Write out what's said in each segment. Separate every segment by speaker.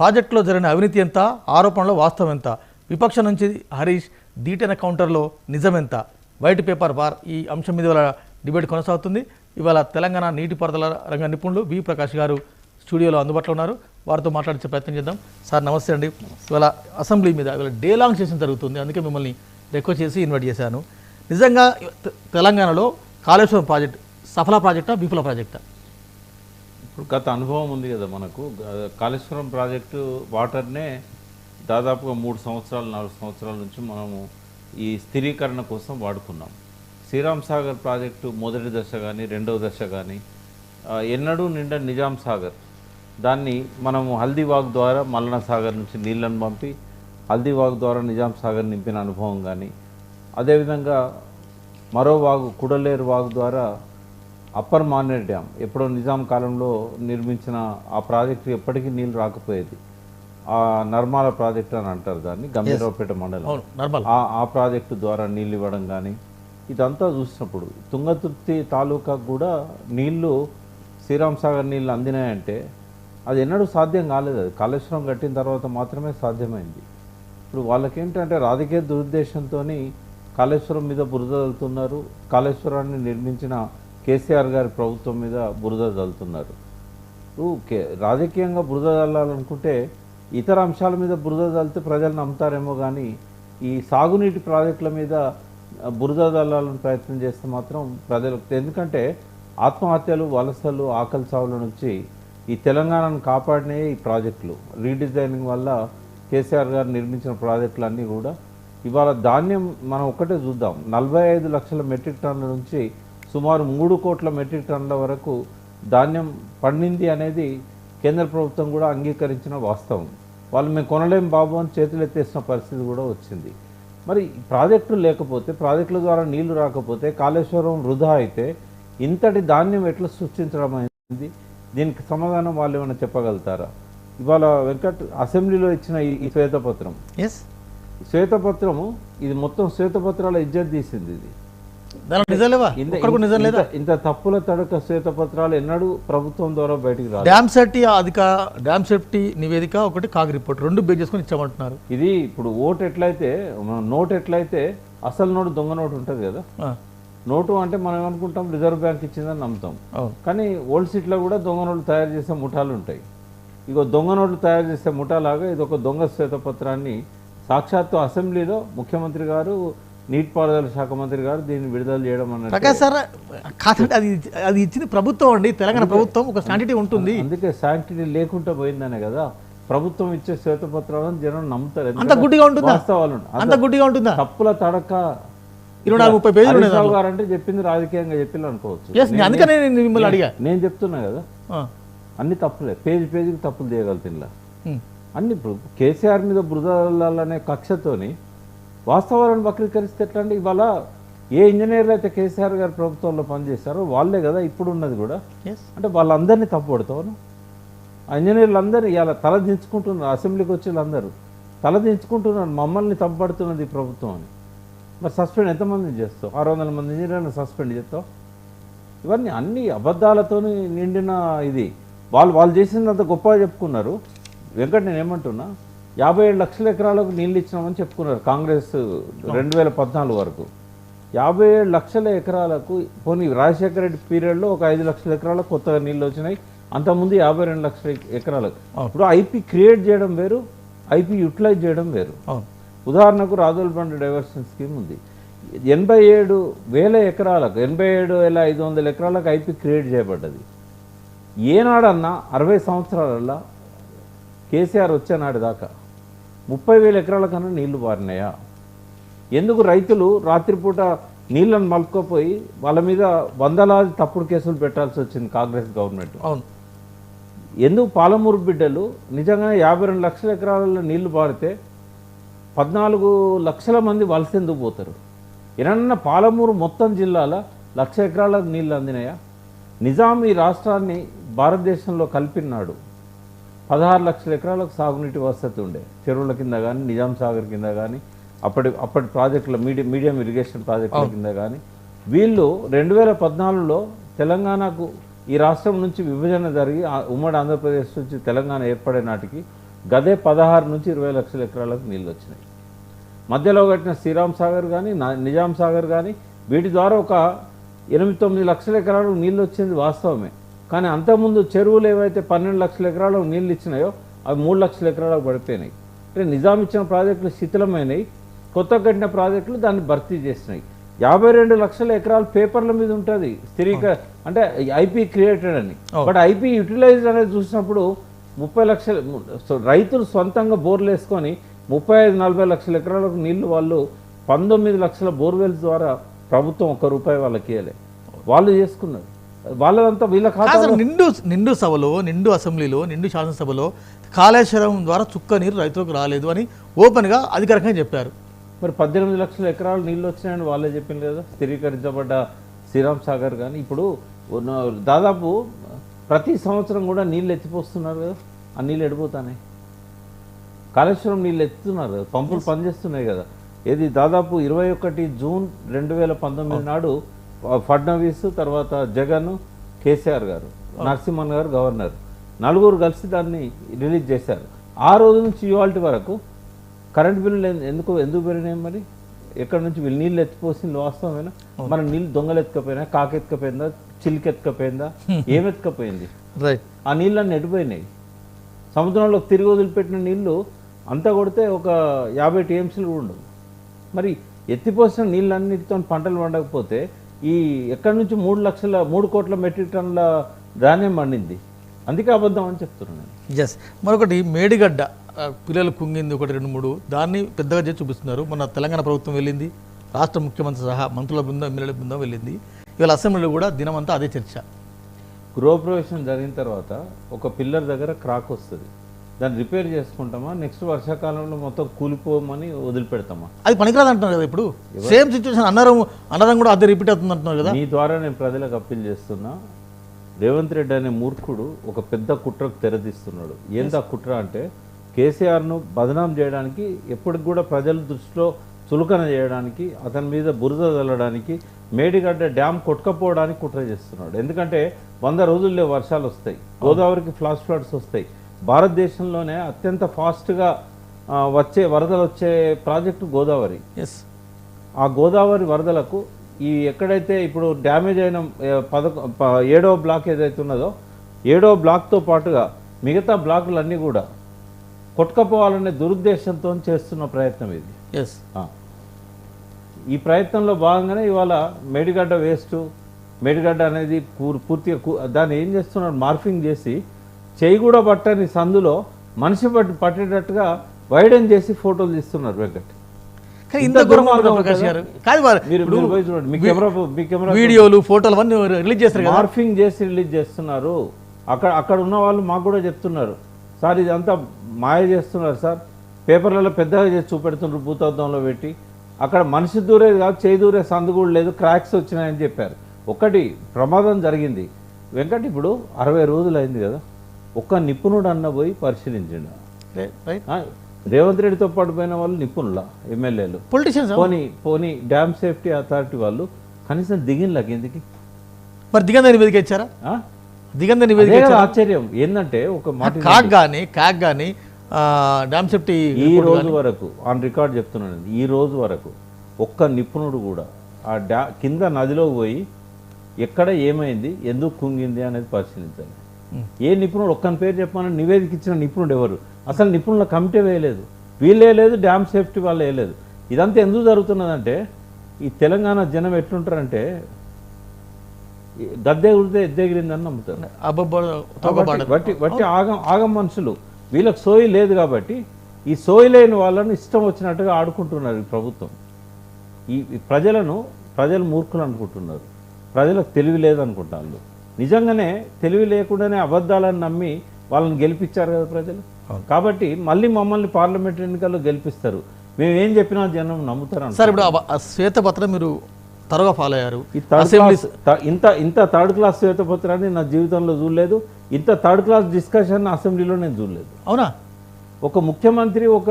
Speaker 1: ప్రాజెక్టులో జరిగిన అవినీతి ఎంత? ఆరోపణలో వాస్తవం ఎంత? విపక్షం నుంచి హరీష్ దీటైన కౌంటర్లో నిజం ఎంత వైట్ పేపర్ బార్ ఈ అంశం మీద ఇవాళ డిబేట్ కొనసాగుతుంది. ఇవాళ తెలంగాణ నీటిపారుదల రంగ నిపుణులు వి ప్రకాష్ గారు స్టూడియోలో అందుబాటులో ఉన్నారు. వారితో మాట్లాడించే ప్రయత్నం చేద్దాం. సార్ నమస్తే అండి. ఇవాళ అసెంబ్లీ మీద ఇవాళ డే లాంగ్ సెషన్ జరుగుతుంది. అందుకే మిమ్మల్ని రిక్వెస్ట్ చేసి ఇన్వైట్ చేశాను. నిజంగా తెలంగాణలో కాళేశ్వరం ప్రాజెక్ట్ సఫల ప్రాజెక్టా? విఫల ప్రాజెక్టా?
Speaker 2: ఇప్పుడు గత అనుభవం ఉంది కదా మనకు. కాళేశ్వరం ప్రాజెక్టు వాటర్నే దాదాపుగా మూడు సంవత్సరాలు నాలుగు సంవత్సరాల నుంచి మనము ఈ స్థిరీకరణ కోసం వాడుకున్నాం. శ్రీరామ్ సాగర్ ప్రాజెక్టు మొదటి దశ కానీ రెండవ దశ కానీ ఎన్నడూ నిండా నిజాం సాగర్. దాన్ని మనము హల్దీవాగ్ ద్వారా మల్లన సాగర్ నుంచి నీళ్ళను పంపి హల్దీవాగ్ ద్వారా నిజాం సాగర్ నింపిన అనుభవం కానీ అదేవిధంగా మరో వాగు కుడలేరు వాగు ద్వారా అప్పర్ మానేర్ డ్యామ్ ఎప్పుడో నిజాం కాలంలో నిర్మించిన ఆ ప్రాజెక్టు ఎప్పటికీ నీళ్ళు రాకపోయేది. ఆ నర్మాల ప్రాజెక్టు అని అంటారు దాన్ని గంభీరపేట మండలం. ఆ ఆ ప్రాజెక్టు ద్వారా నీళ్ళు ఇవ్వడం కానీ ఇదంతా చూసినప్పుడు తుంగతుర్తి తాలూకాకు కూడా నీళ్ళు శ్రీరామ్ సాగర్ నీళ్ళు అందినాయంటే అది ఎన్నడూ సాధ్యం కాలేదు. అది కాళేశ్వరం కట్టిన తర్వాత మాత్రమే సాధ్యమైంది. ఇప్పుడు వాళ్ళకేంటంటే రాజకీయ దురుద్దేశంతో కాళేశ్వరం మీద బురద చల్లుతున్నారు కాళేశ్వరాన్ని నిర్మించిన కేసీఆర్ గారి ప్రభుత్వం మీద బురద చల్లుతున్నారు రాజకీయంగా బురద చల్లాలనుకుంటే ఇతర అంశాల మీద బురద చల్లితే ప్రజలు నమ్ముతారేమో కానీ ఈ సాగునీటి ప్రాజెక్టుల మీద బురద చల్లాలని ప్రయత్నం చేస్తే మాత్రం ప్రజలకు ఎందుకంటే ఆత్మహత్యలు వలసలు ఆకలి చావుల నుంచి ఈ తెలంగాణను కాపాడినే ఈ ప్రాజెక్టులు. రీడిజైనింగ్ వల్ల కేసీఆర్ గారు నిర్మించిన ప్రాజెక్టులు అన్నీ కూడా ఇవాళ ధాన్యం మనం ఒక్కటే చూద్దాం. నలభై ఐదు లక్షల మెట్రిక్ టన్నుల నుంచి సుమారు మూడు కోట్ల మెట్రిక్ టన్నుల వరకు ధాన్యం పండింది అనేది కేంద్ర ప్రభుత్వం కూడా అంగీకరించిన వాస్తవం. వాళ్ళు మేము కొనలేం బాబు అని చేతులు ఎత్తేసిన పరిస్థితి కూడా వచ్చింది. మరి ప్రాజెక్టులు లేకపోతే ప్రాజెక్టుల ద్వారా నీళ్ళు రాకపోతే కాళేశ్వరం వృధా అయితే ఇంతటి ధాన్యం ఎట్లా సృష్టించడం అయింది? దీనికి సమాధానం వాళ్ళు ఏమైనా చెప్పగలుగుతారా? ఇవాళ వెంకట్ అసెంబ్లీలో ఇచ్చిన ఈ శ్వేతపత్రం.
Speaker 1: ఎస్
Speaker 2: శ్వేతపత్రము ఇది మొత్తం శ్వేతపత్రాల ఇజ్జత్ తీసింది ఇది. ఇంత- తప్పుల తడక శ్వేతపత్రాలు ఎన్నడూ ప్రభుత్వం ద్వారా బయటికి రాదు
Speaker 1: డ్యామ్ సేఫ్టీ అధిక డ్యామ్ సేఫ్టీ నివేదిక ఒకటి కాగ్ రిపోర్ట్ రెండు బేస్ చేసుకొని ఇచ్చామంటున్నారు.
Speaker 2: ఇది ఇప్పుడు ఓటు ఎట్లయితే నోటు ఎట్లయితే అసలు నోటు దొంగ నోటు ఉంటుంది కదా? నోటు అంటే మనం ఏమనుకుంటాం రిజర్వ్ బ్యాంక్ ఇచ్చిందని నమ్ముతాం. కానీ ఓల్డ్ సిటీలో కూడా దొంగ నోట్లు తయారు చేసే ముఠాలు ఉంటాయి. ఇగో దొంగ నోట్లు తయారు చేసే ముఠాలాగా ఇది ఒక దొంగ శ్వేతపత్రాన్ని సాక్షాత్తు అసెంబ్లీలో ముఖ్యమంత్రి గారు నీటిపారుదల శాఖ మంత్రి గారు దీన్ని విడుదల చేయడం అన్నట్టు
Speaker 1: ప్రకాష్ సార్ కాదండి అది అది ఇచ్చింది ప్రభుత్వం అండి తెలంగాణ ప్రభుత్వం ఒక స్టాండిటీ ఉంటుంది.
Speaker 2: అందుకే శాంక్టిటీ లేకుండా పోయిందనే కదా ప్రభుత్వం ఇచ్చే శ్వేతపత్రాలను జనం నమ్ముతారు.
Speaker 1: అంత గుడ్డిగా ఉంటుందా?
Speaker 2: వాస్తవాలు ఉన్నాయి.
Speaker 1: అంత గుడ్డిగా ఉంటుందా?
Speaker 2: తప్పుల తడక
Speaker 1: ఇరవై నాలుగు ముప్పై పేజీలు
Speaker 2: గారు అంటే చెప్పింది రాజకీయంగా చెప్పింది అనుకోవచ్చు.
Speaker 1: అందుకనే నేను మిమ్మల్ని అడిగా.
Speaker 2: నేను చెప్తున్నా కదా. అన్ని తప్పులే. పేజీ పేజీకి తప్పులు
Speaker 1: ఉమ్,
Speaker 2: అన్ని ఇప్పుడు కేసీఆర్ మీద బురదలనే కక్షతోని వాస్తవాలను వక్రీకరిస్తే ఎట్లా అండి ఇవాళ ఏ ఇంజనీర్లు అయితే కేసీఆర్ గారి ప్రభుత్వంలో పనిచేశారో వాళ్ళే కదా ఇప్పుడు ఉన్నది కూడా అంటే వాళ్ళందరినీ తప్పుపడతాను ఆ ఇంజనీర్లు అందరూ ఇలా తల దించుకుంటున్నారు అసెంబ్లీకి వచ్చి వీళ్ళందరూ తల దించుకుంటున్నారు మమ్మల్ని తప్పుపడుతున్నది ఈ ప్రభుత్వం అని. మరి సస్పెండ్ ఎంతమందిని చేస్తావు? ఆరు వందల మంది ఇంజనీర్లను సస్పెండ్ చేస్తావు? ఇవన్నీ అన్ని అబద్ధాలతోని నిండిన ఇది. వాళ్ళు వాళ్ళు చేసిందంత గొప్పగా చెప్పుకున్నారు. వెంకట్ నేను ఏమంటున్నా యాభై ఏడు లక్షల ఎకరాలకు నీళ్ళు ఇచ్చినామని చెప్పుకున్నారు కాంగ్రెస్ రెండు వేల పద్నాలుగు వరకు. యాభై ఏడు లక్షల ఎకరాలకు పోనీ రాజశేఖర రెడ్డి పీరియడ్లో ఒక ఐదు లక్షల ఎకరాలకు కొత్తగా నీళ్ళు వచ్చినాయి. అంతకుముందు యాభై రెండు లక్షల ఎకరాలకు. ఇప్పుడు ఐపీ క్రియేట్ చేయడం వేరు ఐపీ యూటిలైజ్ చేయడం వేరు. ఉదాహరణకు రాజోల్ బండ్ డైవర్షన్ స్కీమ్ ఉంది. ఎనభై ఏడు వేల ఎకరాలకు ఎనభై ఏడు వేల ఐదు వందల ఎకరాలకు ఐపీ క్రియేట్ చేయబడ్డది. ఏనాడన్నా అరవై సంవత్సరాలల్లో కేసీఆర్ వచ్చేనాడు దాకా ముప్పై వేల ఎకరాల కన్నా నీళ్ళు పారినాయా ఎందుకు రైతులు రాత్రిపూట నీళ్ళను మలుపుకోపోయి వాళ్ళ మీద వందలాది తప్పుడు కేసులు పెట్టాల్సి వచ్చింది కాంగ్రెస్ గవర్నమెంట్?
Speaker 1: అవును.
Speaker 2: ఎందుకు పాలమూరు బిడ్డలు నిజంగానే యాభై రెండు లక్షల ఎకరాలలో నీళ్ళు పారితే పద్నాలుగు లక్షల మంది వలస ఎందుకు పోతారు? ఏమన్నా పాలమూరు మొత్తం జిల్లాల లక్ష ఎకరాలకు నీళ్ళు అందినాయా? నిజాం ఈ రాష్ట్రాన్ని భారతదేశంలో కలిపినాడు. పదహారు లక్షల ఎకరాలకు సాగునీటి వసతి ఉండే. చెరువుల కింద కానీ నిజాం సాగర్ కింద కానీ అప్పటి అప్పటి ప్రాజెక్టుల మీడియం మీడియం ఇరిగేషన్ ప్రాజెక్టుల కింద కానీ వీళ్ళు రెండు వేల పద్నాలుగులో తెలంగాణకు ఈ రాష్ట్రం నుంచి విభజన జరిగి ఉమ్మడి ఆంధ్రప్రదేశ్ నుంచి తెలంగాణ ఏర్పడే నాటికి గదే పదహారు నుంచి ఇరవై లక్షల ఎకరాలకు నీళ్ళు వచ్చినాయి మధ్యలో కట్టిన శ్రీరామ్ సాగర్ కానీ నిజాం సాగర్ కానీ వీటి ద్వారా ఒక ఎనిమిది తొమ్మిది లక్షల ఎకరాలకు నీళ్ళు వచ్చింది వాస్తవమే. కానీ అంతకుముందు చెరువులు ఏవైతే పన్నెండు లక్షల ఎకరాలకు నీళ్ళు ఇచ్చినాయో అవి మూడు లక్షల ఎకరాలకు పడిపోయినాయి. అంటే నిజాం ఇచ్చిన ప్రాజెక్టులు శిథిలమైనవి కొత్త కట్టిన ప్రాజెక్టులు దాన్ని భర్తీ చేసినాయి. యాభై రెండు లక్షల ఎకరాలు పేపర్ల మీద ఉంటుంది. స్థిరీక అంటే ఐపీ క్రియేటెడ్ అని. బట్ ఐపీ యూటిలైజ్ అనేది చూసినప్పుడు ముప్పై లక్షల రైతులు సొంతంగా బోర్లు వేసుకొని ముప్పై ఐదు నలభై లక్షల ఎకరాలకు నీళ్ళు వాళ్ళు పంతొమ్మిది లక్షల బోర్వెల్స్ ద్వారా ప్రభుత్వం ఒక్క రూపాయి వాళ్ళకి ఇవ్వలే వాళ్ళు చేసుకున్నారు. వాళ్ళదంతా వీళ్ళ ఖాతా
Speaker 1: కాదు నిండు నిండు సభలో నిండు అసెంబ్లీలో నిండు శాసనసభలో కాళేశ్వరం ద్వారా చుక్క నీరు రైతులకు రాలేదు అని ఓపెన్గా అధికారికంగా చెప్పారు.
Speaker 2: మరి పద్దెనిమిది లక్షల ఎకరాలు నీళ్ళు వచ్చినాయని వాళ్ళే చెప్పింది కదా స్థిరీకరించబడ్డ శ్రీరామ్ సాగర్ కానీ ఇప్పుడు దాదాపు ప్రతి సంవత్సరం కూడా నీళ్ళు ఎత్తిపోస్తున్నారు కదా? ఆ నీళ్ళు ఎడిపోతానే. కాళేశ్వరం నీళ్ళు ఎత్తుతున్నారు కదా? పంపులు పనిచేస్తున్నాయి కదా? ఏది దాదాపు ఇరవై ఒకటి జూన్ రెండు వేల పంతొమ్మిది నాడు ఫడ్నవీస్ తర్వాత జగన్ కేసీఆర్ గారు నరసింహన్ గారు గవర్నర్. నలుగురు కలిసి దాన్ని రిలీజ్ చేశారు. ఆ రోజు నుంచి ఇవాళ వరకు కరెంట్ బిల్లులు ఎందు- ఎందుకు ఎందుకు పెరిగినాయి మరి? ఎక్కడ నుంచి వీళ్ళు నీళ్ళు ఎత్తిపోసింది వాస్తవమేనా? మన నీళ్ళు దొంగలు ఎత్తుకపోయినా కాకి ఎత్తుకపోయిందా చిలికి ఎత్తుకపోయిందా ఏం ఎత్తుకపోయింది? ఆ నీళ్ళన్నీ ఎడిపోయినాయి. సముద్రంలో తిరిగి వదిలిపెట్టిన నీళ్ళు అంతా కొడితే ఒక యాభై టీఎంసీలు ఉండవు. మరి ఎత్తిపోసిన నీళ్ళన్నిటితో పంటలు పండకపోతే ఈ ఎక్కడి నుంచి మూడు లక్షల మూడు కోట్ల మెట్రిక్ టన్నుల ధాన్యం పండింది. అందుకే అబద్ధం అని చెప్తున్నాను నేను.
Speaker 1: ఎస్ మరొకటి మేడిగడ్డ పిల్లలు కుంగింది ఒకటి రెండు మూడు. దాన్ని పెద్దగా చేసి చూపిస్తున్నారు. మన తెలంగాణ ప్రభుత్వం వెళ్ళింది. రాష్ట్ర ముఖ్యమంత్రి సహా మంత్రుల బృందం ఎమ్మెల్యేల బృందం వెళ్ళింది. ఇవాళ అసెంబ్లీలో కూడా దినమంతా అదే చర్చ.
Speaker 2: గృహప్రవేశం జరిగిన తర్వాత ఒక పిల్లర్ దగ్గర క్రాక్ వస్తుంది. దాన్ని రిపేర్ చేసుకుంటామా? నెక్స్ట్ వర్షాకాలంలో మొత్తం కూలిపోమని వదిలిపెడతామా?
Speaker 1: అది పనికిరాదు అంటున్నారు కదా ఇప్పుడు? సేమ్ సిచ్యువేషన్ అన్నారం అన్నారం కూడా అదే రిపీట్ అవుతుంది అంటున్నారు కదా?
Speaker 2: మీ ద్వారా నేను ప్రజలకు అప్పీల్ చేస్తున్నా. రేవంత్ రెడ్డి అనే మూర్ఖుడు ఒక పెద్ద కుట్రకు తెరదీస్తున్నాడు. ఏందా కుట్ర అంటే కేసీఆర్ను బదనాం చేయడానికి ఎప్పటికి కూడా ప్రజల దృష్టిలో చులకన చేయడానికి అతని మీద బురద చల్లడానికి మేడిగడ్డ డ్యామ్ కొట్టుకపోవడానికి కుట్ర చేస్తున్నాడు. ఎందుకంటే వంద రోజుల్లో వర్షాలు వస్తాయి. గోదావరికి ఫ్లాష్ ఫ్లడ్స్ వస్తాయి. భారతదేశంలోనే అత్యంత ఫాస్ట్గా వచ్చే వరదలు వచ్చే ప్రాజెక్టు గోదావరి.
Speaker 1: ఎస్
Speaker 2: ఆ గోదావరి వరదలకు ఈ ఎక్కడైతే ఇప్పుడు డ్యామేజ్ అయిన పదకొ ఏడవ బ్లాక్ ఏదైతే ఉన్నదో ఏడవ బ్లాక్తో పాటుగా మిగతా బ్లాకులన్నీ కూడా కొట్టుకపోవాలనే దురుద్దేశంతో చేస్తున్న ప్రయత్నం ఇది.
Speaker 1: ఎస్.
Speaker 2: ఈ ప్రయత్నంలో భాగంగానే ఇవాళ మేడిగడ్డ వేస్ట్ మేడిగడ్డ అనేది పూర్- పూర్తిగా కు- దాన్ని ఏం చేస్తున్నారు మార్ఫింగ్ చేసి చేయి కూడా పట్టని సందులో మనిషి పట్టి పట్టేటట్టుగా వైడెన్ చేసి ఫోటోలు తీస్తున్నారు వెంకట్. ఇంత
Speaker 1: ఇంత దుర్మార్గం
Speaker 2: దుర్మార్గం
Speaker 1: ప్రకాష్ గారు. కాదు మరి
Speaker 2: మీరు
Speaker 1: ఇప్పుడు
Speaker 2: మీరు పోయి చూడండి. మీ కెమెరా మీ కెమెరా
Speaker 1: వీడియోలు ఫోటోలు అవన్నీ రిలీజ్ చేస్తారు
Speaker 2: మార్ఫింగ్ చేసి రిలీజ్ చేస్తున్నారు. అక్కడ అక్కడ ఉన్న వాళ్ళు మాకు కూడా చెప్తున్నారు. సార్ ఇదంతా మాయ చేస్తున్నారు సార్. పేపర్లలో పెద్దగా చేసి చూపెడుతున్నారు భూతద్దంలో పెట్టి. అక్కడ మనిషి దూరేది కాదు చేయి దూరే సందు కూడా లేదు క్రాక్స్ వచ్చినాయని చెప్పారు. ఒకటి ప్రమాదం జరిగింది. వెంకట్ ఇప్పుడు అరవై రోజులు అయింది కదా. ఒక్క నిపుణుడు అన్న పోయి పరిశీలించిండు. రేవంత్ రెడ్డితో పాటు పోయిన వాళ్ళు నిపుణుల ఎమ్మెల్యేలు.
Speaker 1: పొలిటీషియన్స్
Speaker 2: పోనీ పోనీ డ్యామ్ సేఫ్టీ అథారిటీ వాళ్ళు కనీసం దిగిన కిందికి
Speaker 1: మరి దిగంద నివేదిక ఇచ్చారా? దిగంద నివేదిక
Speaker 2: ఆశ్చర్యం. ఏంటంటే ఒక మాట
Speaker 1: కాక్ కానీ కాక్ కానీ డ్యామ్ సేఫ్టీ
Speaker 2: ఈ రోజు వరకు ఆన్ రికార్డ్ చెప్తున్నాను ఈ రోజు వరకు ఒక్క నిపుణుడు కూడా ఆ డ్యా కింద నదిలో పోయి ఎక్కడ ఏమైంది ఎందుకు కుంగింది అనేది పరిశీలించాలి. ఏ నిపుణుడు ఒక్కని పేరు చెప్పమని నివేదిక ఇచ్చిన నిపుణుడు ఎవరు? అసలు నిపుణుల కమిటీ వేయలేదు. వీళ్ళు వేయలేదు డ్యామ్ సేఫ్టీ వాళ్ళు వేయలేదు. ఇదంతా ఎందుకు జరుగుతున్నదంటే ఈ తెలంగాణ జనం ఎట్లుంటారంటే గద్దె ఉడితే ఎద్దెగిరిందని నమ్ముతారు. బట్టి బట్టి ఆగం ఆగం మనుషులు. వీళ్ళకి సోయి లేదు కాబట్టి ఈ సోయి లేని వాళ్ళని ఇష్టం వచ్చినట్టుగా ఆడుకుంటున్నారు ఈ ప్రభుత్వం. ఈ ఈ ప్రజలను ప్రజలు మూర్ఖులు అనుకుంటున్నారు. ప్రజలకు తెలివి లేదనుకుంటారు నిజంగానే తెలివి లేకుండానే అబద్ధాలను నమ్మి వాళ్ళని గెలిపించారు కదా ప్రజలు? కాబట్టి మళ్ళీ మమ్మల్ని పార్లమెంట్ ఎన్నికల్లో గెలిపిస్తారు. మేము ఏం చెప్పినా జనం నమ్ముతారు
Speaker 1: సార్ ఇప్పుడు శ్వేతపత్రం మీరు త్వరగా ఫాలో అయ్యారు.
Speaker 2: ఇంత ఇంత థర్డ్ క్లాస్ శ్వేతపత్రాన్ని నా జీవితంలో చూడలేదు. ఇంత థర్డ్ క్లాస్ డిస్కషన్ అసెంబ్లీలో నేను చూడలేదు.
Speaker 1: అవునా?
Speaker 2: ఒక ముఖ్యమంత్రి ఒక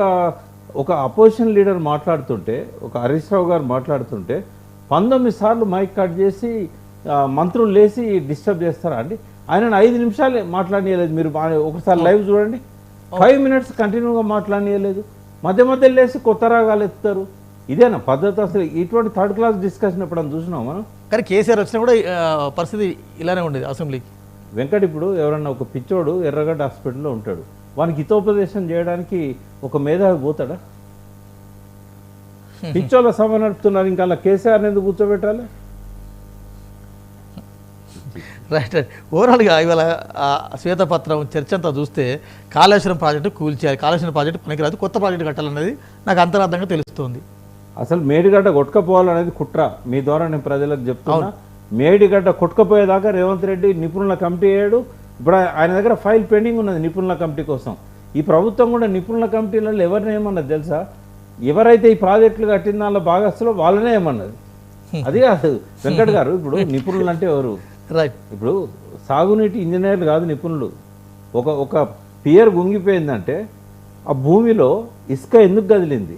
Speaker 2: ఒక అపోజిషన్ లీడర్ మాట్లాడుతుంటే ఒక హరీష్ రావు గారు మాట్లాడుతుంటే పంతొమ్మిది సార్లు మైక్ కట్ చేసి మంత్రులు లేచి డిస్టర్బ్ చేస్తారా అండి? ఆయన ఐదు నిమిషాలు మాట్లాడలేదు మీరు ఒకసారి లైవ్ చూడండి. ఫైవ్ మినిట్స్ కంటిన్యూగా మాట్లాడలేదు మధ్య మధ్య లేసి కొత్త రాగాలు ఎత్తుతారు. ఇదేనా పద్ధతి అసలు? ఇటువంటి థర్డ్ క్లాస్ డిస్కషన్ ఎప్పుడన్నా చూసినాం మనం?
Speaker 1: కానీ కేసీఆర్ వచ్చినా కూడా పరిస్థితి ఇలానే ఉండేది అసెంబ్లీకి.
Speaker 2: వెంకట్ ఇప్పుడు ఎవరన్నా ఒక పిచ్చోడు ఎర్రగడ్డ హాస్పిటల్లో ఉంటాడు. వానికి హితోపదేశం చేయడానికి ఒక మేధావి పోతాడా? పిచ్చోళ్ళ సభ నడుపుతున్నారు. ఇంకా అలా కేసీఆర్ ఎందుకు కూర్చోబెట్టాలి?
Speaker 1: రైట్ రైట్ ఓవరాల్గా ఇవాళ శ్వేతపత్రం చర్చ అంతా చూస్తే కాళేశ్వరం ప్రాజెక్టు కూల్చేయాలి కాళేశ్వరం ప్రాజెక్టు పనికిరాదు. కొత్త ప్రాజెక్టు కట్టాలనేది నాకు అంతరార్థంగా తెలుస్తుంది.
Speaker 2: అసలు మేడిగడ్డ కొట్టుకపోవాలనేది కుట్ర. మీ ద్వారా నేను ప్రజలకు చెప్తున్నా. మేడిగడ్డ కొట్టుకపోయేదాకా రేవంత్ రెడ్డి నిపుణుల కమిటీ అయ్యాడు. ఇప్పుడు ఆయన దగ్గర ఫైల్ పెండింగ్ ఉన్నది నిపుణుల కమిటీ కోసం. ఈ ప్రభుత్వం కూడా నిపుణుల కమిటీలలో ఎవరిని ఏమన్నది తెలుసా? ఎవరైతే ఈ ప్రాజెక్టులు కట్టిన దానిలో భాగస్తులో వాళ్ళనే ఏమన్నది? అది కాదు. వెంకట్ గారు ఇప్పుడు నిపుణులు అంటే ఎవరు?
Speaker 1: రైట్
Speaker 2: ఇప్పుడు సాగునీటి ఇంజనీర్లు కాదు నిపుణులు. ఒక ఒక పియర్ గుంగిపోయిందంటే ఆ భూమిలో ఇసుక ఎందుకు కదిలింది?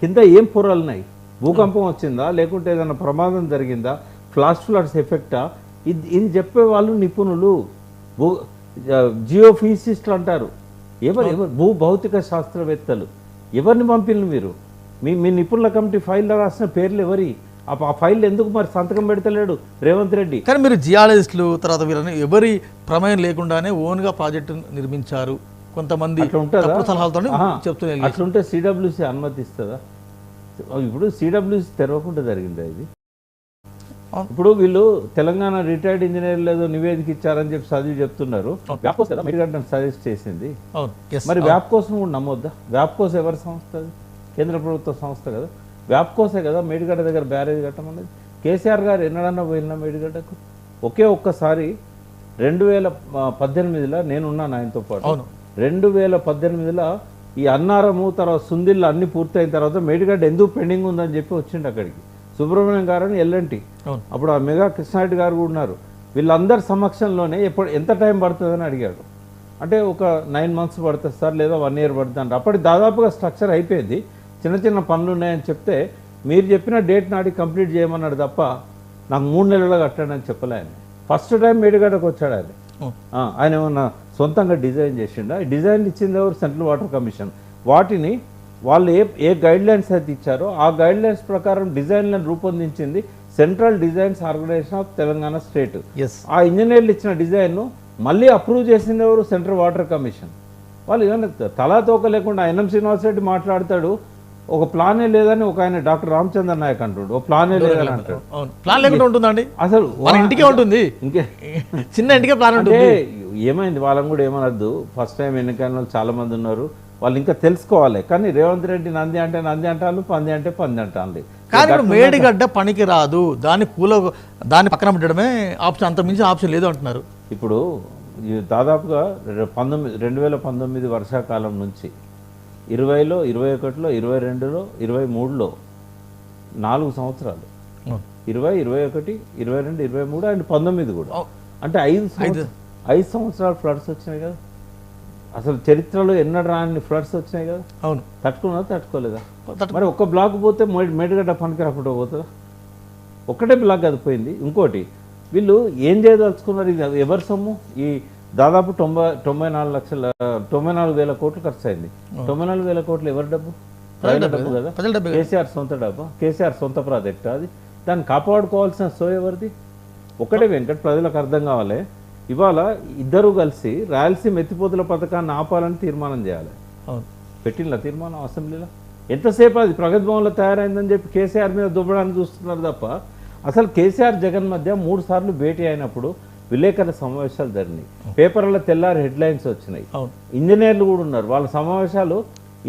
Speaker 2: కింద ఏం పొరలు ఉన్నాయి? భూకంపం వచ్చిందా? లేకుంటే ఏదైనా ప్రమాదం జరిగిందా? ఫ్లాష్ ఫ్లడ్స్ ఎఫెక్టా ఇది ఇది చెప్పే వాళ్ళు నిపుణులు. భూ జియోఫిజిసిస్టులు అంటారు. ఎవరు ఎవరు? భూ భౌతిక శాస్త్రవేత్తలు. ఎవరిని పంపిల్లు మీరు? మీ మీ నిపుణుల కమిటీ ఫైల్లో రాసిన పేర్లు ఎవరి? ఆ ఫైల్ ఎందుకు మరి సంతకం పెడతలేడు? రేవంత్ రెడ్డి.
Speaker 1: కానీ మీరు జియాలజిస్టులు తర్వాత వీళ్ళని ఎవరి ప్రమేయం లేకుండానే ఓన్గా ప్రాజెక్టు నిర్మించారు కొంతమంది సలహాలతో
Speaker 2: ఆహా.
Speaker 1: చెప్తూనే
Speaker 2: అట్లుంటే సిడబ్ల్యూసి అనుమతిస్తుందా? ఇప్పుడు సిడబ్ల్యూసి తెరవకుండా జరిగిందా ఇది. ఇప్పుడు వీళ్ళు తెలంగాణ రిటైర్డ్ ఇంజనీర్ లేదో నివేదిక ఇచ్చారని చెప్పి చదివి చెప్తున్నారు. వ్యాప్కోస్ కదా మీరు సజెస్ట్ చేసింది? మరి వ్యాప్కోసం కూడా నమ్మొద్దా? వ్యాప్కోస్ ఎవరి సంస్థ కేంద్ర ప్రభుత్వ సంస్థ కదా. వ్యాప్కోసే కదా మేడిగడ్డ దగ్గర బ్యారేజ్ కట్టమన్నది కేసీఆర్ గారు ఎన్నడన్నా పోయినా మేడిగడ్డకు ఒకే ఒక్కసారి రెండు వేల పద్దెనిమిదిలో నేనున్నాను ఆయనతో పాటు. రెండు వేల పద్దెనిమిదిలో ఈ అన్నారము తర్వాత సుందిళ్ళు అన్ని పూర్తయిన తర్వాత మేడిగడ్డ ఎందుకు పెండింగ్ ఉందని చెప్పి వచ్చిండు అక్కడికి. సుబ్రహ్మణ్యం గారు అని ఎల్ఎన్టీ.
Speaker 1: అవును.
Speaker 2: అప్పుడు ఆ మెగా కృష్ణారెడ్డి గారు కూడా ఉన్నారు. వీళ్ళందరి సమక్షంలోనే ఎప్పుడు ఎంత టైం పడుతుందని అడిగాడు. అంటే ఒక నైన్ మంత్స్ పడుతుంది సార్ లేదా వన్ ఇయర్ పడుతుంది అంటారు. అప్పటి దాదాపుగా స్ట్రక్చర్ అయిపోయింది. చిన్న చిన్న పనులు ఉన్నాయని చెప్తే మీరు చెప్పిన డేట్ నాటి కంప్లీట్ చేయమన్నాడు తప్ప నాకు మూడు నెలల్లో కట్టాడు అని చెప్పలే ఆయన. ఫస్ట్ టైం మేడిగడ్డకు వచ్చాడు ఆయన. ఆ, ఆయన ఏమన్నా సొంతంగా డిజైన్ చేసిండా? ఈ డిజైన్ ఇచ్చింది ఎవరు? Central water commission. వాటిని వాళ్ళు ఏ ఏ గైడ్ లైన్స్ అయితే ఇచ్చారో ఆ గైడ్ లైన్స్ ప్రకారం డిజైన్లను రూపొందించింది central designs organisation of Telangana state. ఆ ఇంజనీర్లు ఇచ్చిన డిజైన్ను మళ్ళీ అప్రూవ్ చేసింది ఎవరు? Central water commission. వాళ్ళు ఏమన్నా తలా తోక లేకుండా ఎన్ఎం శ్రీనివాస్ రెడ్డి మాట్లాడతాడు ఒక ప్లానే లేదని ఒక ఆయన డాక్టర్ రామచంద్ర నాయక్ అంటాడు. ఒక ప్లానే లేదని అంటాడు.
Speaker 1: ప్లాన్ లేకుండా ఉంటుందండి.
Speaker 2: అసలు
Speaker 1: మన ఇంటికే ఉంటుంది.
Speaker 2: ఇంకే.
Speaker 1: చిన్న ఇంటికే ప్లాన్ ఉంటుంది.
Speaker 2: ఏమైంది? వాళ్ళని కూడా ఏమనద్దు. ఫస్ట్ టైం ఎన్నికైన వాళ్ళు చాలా మంది ఉన్నారు. వాళ్ళు ఇంకా తెలుసుకోవాలి. కానీ రేవంత్ రెడ్డి నంది అంటే నంది అంటాను పంది అంటే పంది అంటాను
Speaker 1: కానీ మేడిగడ్డ పనికి రాదు. దాన్ని కూల దాన్ని పక్కన పెట్టడమే ఆప్షన్. అంత మించి ఆప్షన్ లేదు అంటున్నారు.
Speaker 2: ఇప్పుడు దాదాపుగా పంతొమ్మిది రెండు వేల పంతొమ్మిది వర్షాకాలం నుంచి ఇరవైలో ఇరవై ఒకటిలో ఇరవై రెండులో ఇరవై మూడులో నాలుగు సంవత్సరాలు. ఇరవై ఇరవై ఒకటి ఇరవై రెండు ఇరవై మూడు అండ్ పంతొమ్మిది కూడా. అంటే ఐదు ఐదు. సంవత్సరాలు ఫ్లడ్స్ వచ్చినాయి కదా. అసలు చరిత్రలో ఎన్నడ రాని ఫ్లడ్స్ వచ్చినాయి కదా.
Speaker 1: అవును.
Speaker 2: తట్టుకున్నా తట్టుకోలేదా?
Speaker 1: తట్టు-
Speaker 2: మరి ఒక్క బ్లాక్ పోతే మేడి- మేడిగడ్డ పనికి రాకుండా పోతుందా? ఒక్కటే బ్లాక్ అది పోయింది. ఇంకోటి వీళ్ళు ఏం చేయదలుచుకున్నారు? ఇది ఎవరి సొమ్ము? ఈ దాదాపు తొంభై తొంభై నాలుగు లక్షల తొంభై నాలుగు వేల కోట్లు ఖర్చు అయింది తొంభై నాలుగు వేల కోట్లు ఎవరి డబ్బు? డబ్బు కదా? కేసీఆర్ సొంత డబ్బా? కేసీఆర్ సొంత ప్రాజెక్ట్ అది. దాన్ని కాపాడుకోవాల్సిన సో ఎవరిది? ఒకటే వెంకట్ ప్రజలకు అర్థం కావాలి. ఇవాళ ఇద్దరు కలిసి రాయలసీమ ఎత్తిపోతుల పథకాన్ని ఆపాలని తీర్మానం చేయాలి. పెట్టిండ్ల తీర్మానం అసెంబ్లీలో? ఎంతసేపు అది ప్రగతి భవన్లో తయారైందని చెప్పి కేసీఆర్ మీద దుబ్బడానికి చూస్తున్నారు తప్ప అసలు కేసీఆర్ జగన్ మధ్య మూడు సార్లు భేటీ అయినప్పుడు విలేకరుల సమావేశాలు జరిగినాయి. పేపర్లలో తెల్లారి హెడ్లైన్స్ వచ్చినాయి. ఇంజనీర్లు కూడా ఉన్నారు. వాళ్ళ సమావేశాలు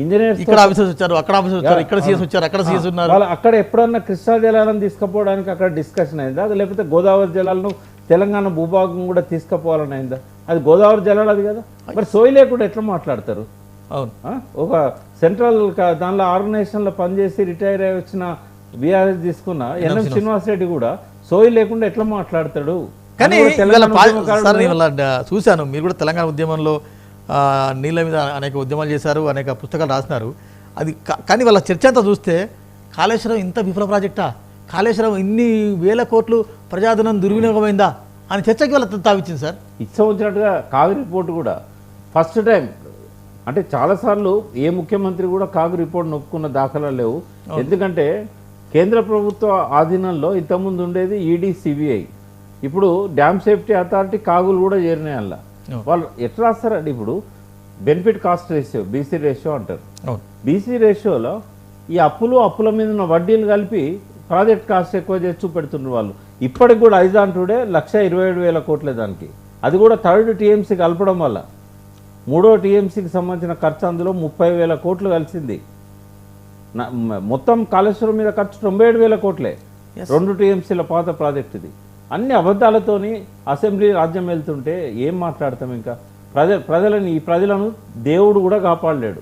Speaker 2: ఇంజనీర్స్
Speaker 1: ఇక్కడ ఆఫీసర్స్ వచ్చారు అక్కడ ఆఫీసర్స్ వచ్చారు ఇక్కడ సీఎస్ వచ్చారు అక్కడ సీఎస్ ఉన్నారు.
Speaker 2: వాళ్ళు అక్కడ ఎప్పుడన్నా కృష్ణా జలాలను తీసుకుపోవడానికి అక్కడ డిస్కషన్ అయిందా? లేకపోతే గోదావరి జలాలను తెలంగాణ భూభాగం కూడా తీసుకుపోవాలని అయిందా? అది గోదావరి జలాలు అది కదా? మరి సోయి లేకుండా ఎట్లా మాట్లాడతారు? ఒక సెంట్రల్ దానిలో ఆర్గనైజేషన్లో పనిచేసి రిటైర్ అయ్యి వచ్చిన బీఆర్ఎస్ తీసుకున్న ఎన్ఎం శ్రీనివాస్ రెడ్డి కూడా సోయి లేకుండా ఎట్లా మాట్లాడతాడు?
Speaker 1: కానీ చూశాను. మీరు కూడా తెలంగాణ ఉద్యమంలో ఆ, నీళ్ళ మీద అనేక ఉద్యమాలు చేశారు అనేక పుస్తకాలు రాసినారు. అది కానీ వాళ్ళ చర్చ అంతా చూస్తే కాళేశ్వరం ఇంత విఫల ప్రాజెక్టా? కాళేశ్వరం ఇన్ని వేల కోట్లు ప్రజాధనం దుర్వినియోగమైందా? అని చర్చకి వాళ్ళ తావిచ్చింది సార్.
Speaker 2: ఇచ్చ వచ్చినట్టుగా కావిరి పోర్టు కూడా ఫస్ట్ టైం అంటే చాలాసార్లు ఏ ముఖ్యమంత్రి కూడా కాగు రిపోర్ట్ ఒప్పుకున్న దాఖలా లేవు. ఎందుకంటే కేంద్ర ప్రభుత్వ ఆధీనంలో ఇంతకుముందు ఉండేది ఈడీ సిబిఐ. ఇప్పుడు డ్యామ్ సేఫ్టీ అథారిటీ కాగులు కూడా చేరినాయి అలా. వాళ్ళు ఎట్లా రాస్తారండి ఇప్పుడు benefit cost ratio BC ratio అంటారు. బీసీ రేషియోలో ఈ అప్పులు అప్పుల మీద ఉన్న వడ్డీలు కలిపి ప్రాజెక్ట్ కాస్ట్ ఎక్కువ చేసి చూపెడుతున్నారు వాళ్ళు. ఇప్పటికి కూడా ఐజాన్ టుడే లక్ష ఇరవై ఏడు వేల కోట్లే దానికి. అది కూడా థర్డ్ టీఎంసీ కలపడం వల్ల. మూడో టీఎంసీకి సంబంధించిన ఖర్చు అందులో ముప్పై వేల కోట్లు కలిసింది. మొత్తం కాళేశ్వరం మీద ఖర్చు తొంభై ఏడు వేల కోట్లే. రెండు టీఎంసీల పాత ప్రాజెక్ట్ ఇది. అన్ని అబద్ధాలతోని అసెంబ్లీ రాజ్యం వెళ్తుంటే ఏం మాట్లాడతాం ఇంకా? ప్రజ ప్రజలను ఈ ప్రజలను దేవుడు కూడా కాపాడలేడు.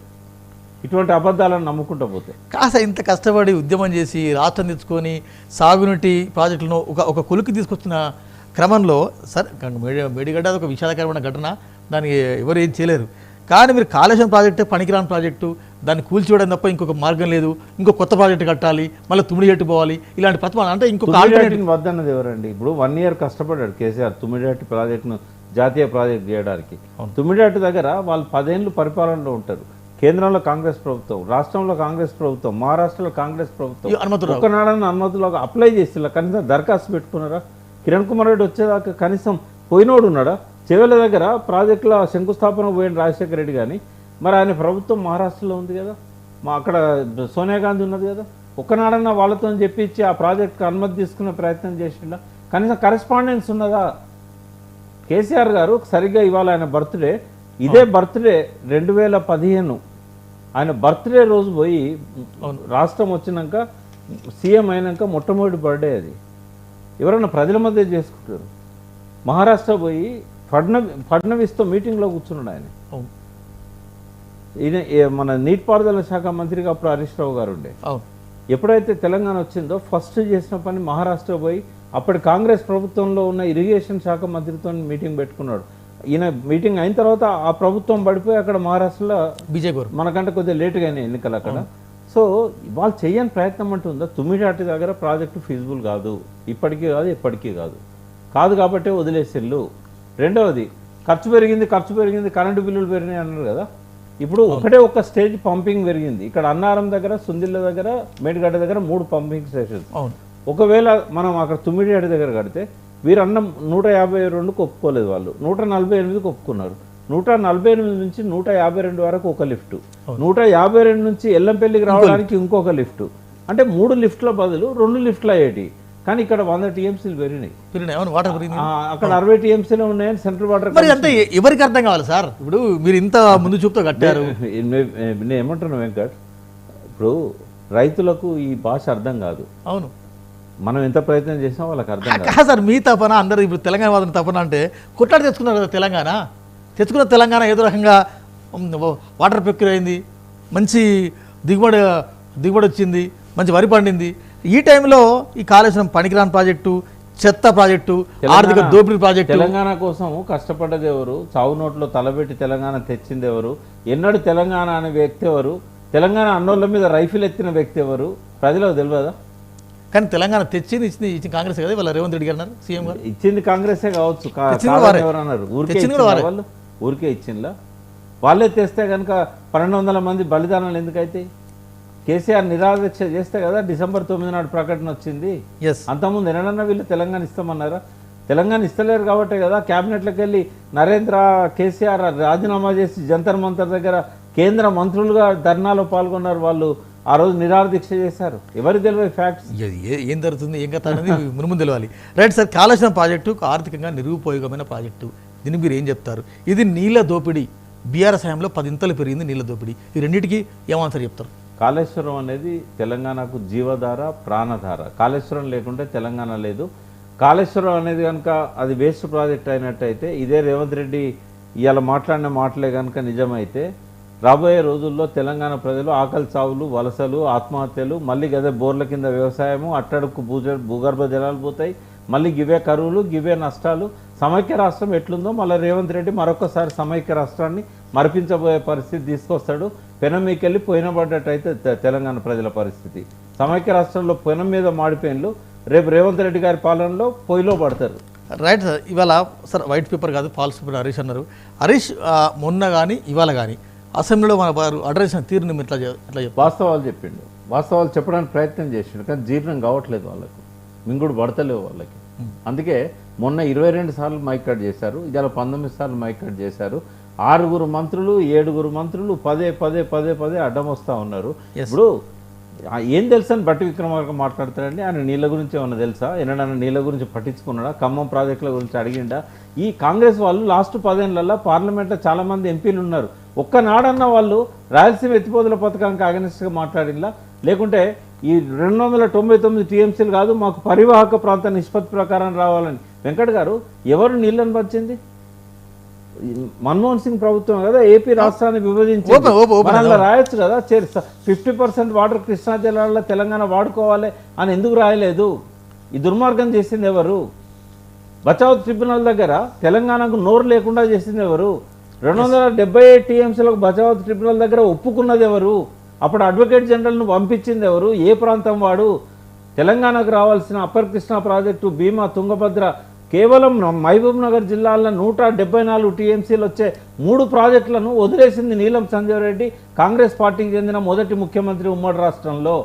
Speaker 2: ఇటువంటి అబద్ధాలను నమ్ముకుంటూ పోతే.
Speaker 1: కాస్త ఇంత కష్టపడి ఉద్యమం చేసి రాష్ట్రం తెచ్చుకొని సాగునీటి ప్రాజెక్టులను ఒక ఒక కొలికి తీసుకొచ్చిన క్రమంలో సరే మేడి మేడిగడ్డ అది ఒక విషాదకరమైన ఘటన దానికి ఎవరు ఏం చేయలేరు. కానీ మీరు కాళేశ్వరం ప్రాజెక్టు పనికిరాని ప్రాజెక్టు దాన్ని కూల్చివేయడం తప్ప ఇంకొక మార్గం లేదు. ఇంకో కొత్త ప్రాజెక్టు కట్టాలి మళ్ళీ తుమ్మిడి చెట్టు పోవాలి ఇలాంటి ప్రతిపాదన అంటే ఇంకొక ఆల్టర్నేటివ్
Speaker 2: వద్దన్నది ఎవరండి? ఇప్పుడు వన్ ఇయర్ కష్టపడ్డాడు కేసీఆర్ తుమ్మిడిహట్టి ప్రాజెక్టును జాతీయ ప్రాజెక్ట్ చేయడానికి. తుమ్మిడిహట్టి దగ్గర వాళ్ళు పదేళ్ళు పరిపాలనలో ఉంటారు. కేంద్రంలో కాంగ్రెస్ ప్రభుత్వం రాష్ట్రంలో కాంగ్రెస్ ప్రభుత్వం మహారాష్ట్రలో కాంగ్రెస్ ప్రభుత్వం.
Speaker 1: అనుమతులు
Speaker 2: అనుమతులు అప్లై చేసి కనీసం దరఖాస్తు పెట్టుకున్నారా? కిరణ్ కుమార్ రెడ్డి వచ్చేదాకా కనీసం పోయినోడు ఉన్నాడా? చెవెల దగ్గర ప్రాజెక్టుల శంకుస్థాపన పోయిన రాజశేఖర రెడ్డి కానీ మరి ఆయన ప్రభుత్వం మహారాష్ట్రలో ఉంది కదా. మా అక్కడ సోనియా గాంధీ ఉన్నది కదా. ఒక్కనాడన్నా వాళ్ళతో చెప్పించి ఆ ప్రాజెక్ట్కి అనుమతి తీసుకునే ప్రయత్నం చేసిండా. కనీసం కరెస్పాండెన్స్ ఉన్నదా? కేసీఆర్ గారు సరిగ్గా ఇవాళ ఆయన బర్త్డే. ఇదే బర్త్డే రెండు వేల పదిహేను. ఆయన బర్త్డే రోజు పోయి రాష్ట్రం వచ్చినాక సీఎం అయినాక మొట్టమొదటి బర్త్డే అది. ఎవరైనా ప్రజల మధ్య చేసుకుంటారు. మహారాష్ట్ర పోయి ఫడ్నవి ఫడ్నవీస్తో మీటింగ్లో కూర్చున్నాడు ఆయన. ఈయన మన నీటిపారుదల శాఖ మంత్రిగా అప్పుడు హరీష్ రావు గారు ఉండే ఎప్పుడైతే తెలంగాణ వచ్చిందో ఫస్ట్ చేసిన పని మహారాష్ట్ర పోయి అప్పటి కాంగ్రెస్ ప్రభుత్వంలో ఉన్న ఇరిగేషన్ శాఖ మంత్రితో మీటింగ్ పెట్టుకున్నాడు. ఈయన మీటింగ్ అయిన తర్వాత ఆ ప్రభుత్వం పడిపోయి అక్కడ మహారాష్ట్రలో
Speaker 1: బీజేపీ
Speaker 2: మనకంటే కొద్దిగా లేటుగా అయినాయి ఎన్నికలు అక్కడ. సో వాళ్ళు చేయని ప్రయత్నం అంటూ ఉందా? తుమ్మిడాటి దగ్గర ప్రాజెక్టు ఫీజిబుల్ కాదు. ఇప్పటికీ కాదు ఎప్పటికీ కాదు. కాదు కాబట్టి వదిలేసిల్లు రెండవది ఖర్చు పెరిగింది ఖర్చు పెరిగింది కరెంటు బిల్లులు పెరిగినాయి అన్నారు కదా. ఇప్పుడు ఒకటే ఒక స్టేజ్ పంపింగ్ పెరిగింది. ఇక్కడ అన్నారం దగ్గర సుందిళ్ళ దగ్గర మేడిగడ్డ దగ్గర మూడు పంపింగ్ స్టేషన్స్. ఒకవేళ మనం అక్కడ తుమ్మిడియాడి దగ్గర కడితే వీరు అన్నం నూట యాభై రెండుకి ఒప్పుకోలేదు వాళ్ళు. నూట నలభై ఎనిమిదికి ఒప్పుకున్నారు. నూట నలభై ఎనిమిది నుంచి నూట యాభై రెండు వరకు ఒక లిఫ్ట్. నూట యాభై రెండు నుంచి ఎల్లంపల్లికి రావడానికి ఇంకొక లిఫ్ట్. అంటే మూడు లిఫ్ట్ల బదులు రెండు లిఫ్ట్లు అయ్యేటి కానీ ఇక్కడ వంద టీఎంసీలు పెరిగినాయి.
Speaker 1: పెరిగినాయి. అవును వాటర్ పెరిగింది.
Speaker 2: అక్కడ అరవై టీఎంసీలు ఉన్నాయని సెంట్రల్ వాటర్
Speaker 1: మరి ఎవరికి అర్థం కావాలి సార్? ఇప్పుడు మీరు ఇంత ముందు చూపుతో కట్టారు.
Speaker 2: నేను ఏమంటున్నా వెంకట్? ఇప్పుడు రైతులకు ఈ భాష అర్థం కాదు.
Speaker 1: అవును.
Speaker 2: మనం ఎంత ప్రయత్నం చేసినా వాళ్ళకి అర్థం కాదు.
Speaker 1: సార్ మీ తపన అందరూ ఇప్పుడు తెలంగాణ వాదన తపన అంటే కొట్లాడి తెచ్చుకున్నారు కదా తెలంగాణ? తెచ్చుకున్న తెలంగాణ ఏదో రకంగా వాటర్ ప్రక్రియ అయింది మంచి దిగుబడి దిగుబడి వచ్చింది మంచి వరి పండింది ఈ టైంలో ఈ కాళేశ్వరం పనికిరాని ప్రాజెక్టు చెత్త ప్రాజెక్టు ఆర్థిక దోపిడీ ప్రాజెక్టు.
Speaker 2: తెలంగాణ కోసం కష్టపడ్డది ఎవరు? చావు నోట్లో తలబెట్టి తెలంగాణ తెచ్చింది ఎవరు? ఎన్నడు తెలంగాణ అనే వ్యక్తి ఎవరు? తెలంగాణ అన్నోళ్ళ మీద రైఫిల్ ఎత్తిన వ్యక్తి ఎవరు? ప్రజలకు తెలియదా?
Speaker 1: కానీ తెలంగాణ తెచ్చింది ఇచ్చింది ఇచ్చింది కాంగ్రెస్ కదా? వాళ్ళ రేవంత్ రెడ్డి గారు అన్నారు సీఎం గారు.
Speaker 2: ఇచ్చింది కాంగ్రెసే కావచ్చు. కా-
Speaker 1: తెచ్చింది
Speaker 2: కాదని
Speaker 1: వారే.
Speaker 2: ఎవరు అన్నారు? ఊరికే వాళ్ళు? ఊరికే ఇచ్చిందా? వాళ్ళే తెస్తే కనుక పన్నెండు వందల మంది బలిదానాలు ఎందుకైతే కేసీఆర్ నిరాదీక్ష చేస్తే కదా డిసెంబర్ తొమ్మిది నాడు ప్రకటన వచ్చింది.
Speaker 1: ఎస్
Speaker 2: అంతకుముందు ఎన్నడన్నా వీళ్ళు తెలంగాణ ఇస్తామన్నారా? తెలంగాణ ఇస్తలేరు కాబట్టే కదా క్యాబినెట్లోకి వెళ్ళి నరేంద్ర కేసీఆర్ రాజీనామా చేసి జంతర్ మంతర్ దగ్గర కేంద్ర మంత్రులుగా ధర్నాలో పాల్గొన్నారు వాళ్ళు. ఆ రోజు నిరాదీక్ష చేశారు. ఎవరికి తెలియదు ఫ్యాక్ట్స్
Speaker 1: ఏ- జరుగుతుంది? ఏం కథ అనేది మునుముందు తెలియాలి రైట్ సార్ కాళేశ్వరం ప్రాజెక్టు ఆర్థికంగా నిరుపయోగమైన ప్రాజెక్టు. దీనికి మీరు ఏం చెప్తారు? ఇది నీళ్ళ దోపిడీ. బీఆర్ఎస్ హయాంలో పదింతలు పెరిగింది నీళ్ళ దోపిడీ. ఈ రెండింటికి ఏమాన్సర్ చెప్తారు?
Speaker 2: కాళేశ్వరం అనేది తెలంగాణకు జీవధార ప్రాణధార. కాళేశ్వరం లేకుంటే తెలంగాణ లేదు. కాళేశ్వరం అనేది కనుక అది వేస్ట్ ప్రాజెక్ట్ అయినట్టయితే ఇదే రేవంత్ రెడ్డి ఇవాళ మాట్లాడిన మాటలే కనుక నిజమైతే రాబోయే రోజుల్లో తెలంగాణ ప్రజలు ఆకలి చావులు వలసలు ఆత్మహత్యలు మళ్ళీ గదే బోర్ల కింద వ్యవసాయము అట్టడుకు భూజ భూగర్భ జలాలు పోతాయి. మళ్ళీ గివే కరువులు గివే నష్టాలు. సమైక్య రాష్ట్రం ఎట్లుందో మళ్ళీ రేవంత్ రెడ్డి మరొకసారి సమైక్య రాష్ట్రాన్ని మరిపించబోయే పరిస్థితి తీసుకొస్తాడు. పెనం మీకెళ్ళి పోయిన పడ్డట్టయితే తె- తెలంగాణ ప్రజల పరిస్థితి. సమైక్య రాష్ట్రంలో పెనం మీద మాడిపోయినలు రేపు రేవంత్ రెడ్డి గారి పాలనలో పొయ్యిలో పడతారు.
Speaker 1: రైట్ సార్ ఇవాళ సార్ వైట్ పేపర్ కాదు ఫాల్స్ పేపర్ హరీష్ అన్నారు. హరీష్ మొన్న కానీ ఇవాళ కానీ అసెంబ్లీలో మన వారు అడ్రస్ తీరుని ఎట్లా చెప్పారు
Speaker 2: వాస్తవాలు చెప్పిండు. వాస్తవాలు చెప్పడానికి ప్రయత్నం చేసిండు కానీ జీర్ణం కావట్లేదు వాళ్ళకు. మింగుడు పడతలేవు వాళ్ళకి. అందుకే మొన్న ఇరవై రెండు సార్లు మైక్ కట్ చేశారు ఇవాళ పంతొమ్మిది సార్లు మైక్ కట్ చేశారు. ఆరుగురు మంత్రులు ఏడుగురు మంత్రులు పదే పదే పదే పదే అడ్డం వస్తూ ఉన్నారు. ఇప్పుడు ఏం తెలుసా అని బట్టి విక్రమార్క మాట్లాడతాడండి. ఆయన నీళ్ళ గురించి ఏమన్నా తెలుసా? ఎన్నడన్నా నీళ్ళ గురించి పట్టించుకున్నాడా? ఖమ్మం ప్రాజెక్టుల గురించి అడిగిండా? ఈ కాంగ్రెస్ వాళ్ళు లాస్ట్ పదేళ్ళలో పార్లమెంట్లో చాలా మంది ఎంపీలు ఉన్నారు. ఒక్కనాడన్న వాళ్ళు రాయలసీమ ఎత్తిపోతుల పథకానికి అగనిస్ట్గా మాట్లాడిందా లేకుంటే ఈ రెండు వందల తొంభై తొమ్మిది టీఎంసీలు కాదు మాకు పరివాహక ప్రాంత నిష్పత్తి ప్రకారం రావాలని. వెంకట్ గారు ఎవరు నీళ్ళని వచ్చింది మన్మోహన్ సింగ్ ప్రభుత్వం కదా ఏపీ రాష్ట్రాన్ని విభజించి. మనల్ని రాయొచ్చు కదా ఫిఫ్టీ పర్సెంట్ వాటర్ కృష్ణా జిల్లాలో తెలంగాణ వాడుకోవాలి అని ఎందుకు రాయలేదు? ఈ దుర్మార్గం చేసింది ఎవరు? బచావ్ ట్రిబ్యునల్ దగ్గర తెలంగాణకు నోరు లేకుండా చేసింది ఎవరు? రెండు వందల డెబ్బై ఎయిట్ టీఎంసీలకు బచావ్ ట్రిబ్యునల్ దగ్గర ఒప్పుకున్నది ఎవరు? అప్పుడు అడ్వకేట్ జనరల్ను పంపించింది ఎవరు? ఏ ప్రాంతం వాడు? తెలంగాణకు రావాల్సిన అప్పర్ కృష్ణా ప్రాజెక్టు భీమా తుంగభద్ర కేవలం మహబూబ్ నగర్ జిల్లాలో నూట డెబ్బై నాలుగు టీఎంసీలు వచ్చే మూడు ప్రాజెక్టులను వదిలేసింది నీలం సంజయ్ రెడ్డి కాంగ్రెస్ పార్టీకి చెందిన మొదటి ముఖ్యమంత్రి ఉమ్మడి రాష్ట్రంలో.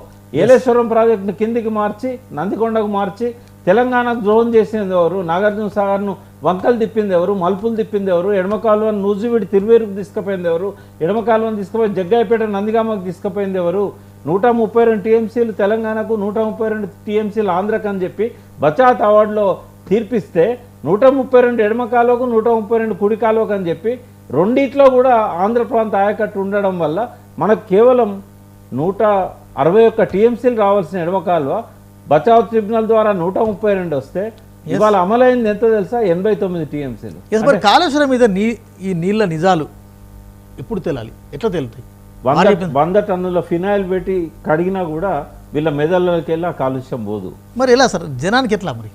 Speaker 2: ఏలేశ్వరం ప్రాజెక్టును కిందికి మార్చి నందికొండకు మార్చి తెలంగాణకు ద్రోహం చేసింది ఎవరు? నాగార్జున సాగర్ను వంకలు తిప్పింది ఎవరు? మలుపులు తిప్పింది ఎవరు? ఎడమ కాలువను నూజివీడి తిరువేరుకు తీసుకుపోయింది ఎవరు? ఎడమ కాలువను తీసుకుపోయి జగ్గాయపేట నందిగామకు తీసుకుపోయింది ఎవరు? నూట ముప్పై రెండు టీఎంసీలు తెలంగాణకు నూట ముప్పై రెండు టీఎంసీలు ఆంధ్రకు అని చెప్పి బచాత్ అవార్డులో తీర్పిస్తే నూట ముప్పై రెండు ఎడమ కాలువకు నూట ముప్పై రెండు కుడి కాలువకు అని చెప్పి రెండిట్లో కూడా ఆంధ్ర ప్రాంత ఆయకట్టు ఉండడం వల్ల మనకు కేవలం నూట అరవై ఒక్క టీఎంసీలు రావాల్సిన ఎడమ కాలువ బచావ్ ట్రిబ్యునల్ ద్వారా నూట ముప్పై రెండు వస్తే ఇవాళ అమలైంది ఎంత తెలుసా? ఎనభై తొమ్మిది టీఎంసీలు.
Speaker 1: ఎస్ మరి కాళేశ్వరం మీద నీ ఈ నీళ్ళ నిజాలు ఎప్పుడు తేలాలి? ఎట్లా తేలుతాయి?
Speaker 2: వంద వంద టన్నుల ఫినాయిల్ పెట్టి కడిగినా కూడా వీళ్ళ మెదళ్ళకి వెళ్ళి ఆ కాలుష్యం పోదు.
Speaker 1: మరి ఎలా సార్? జనానికి ఎట్లా మరి?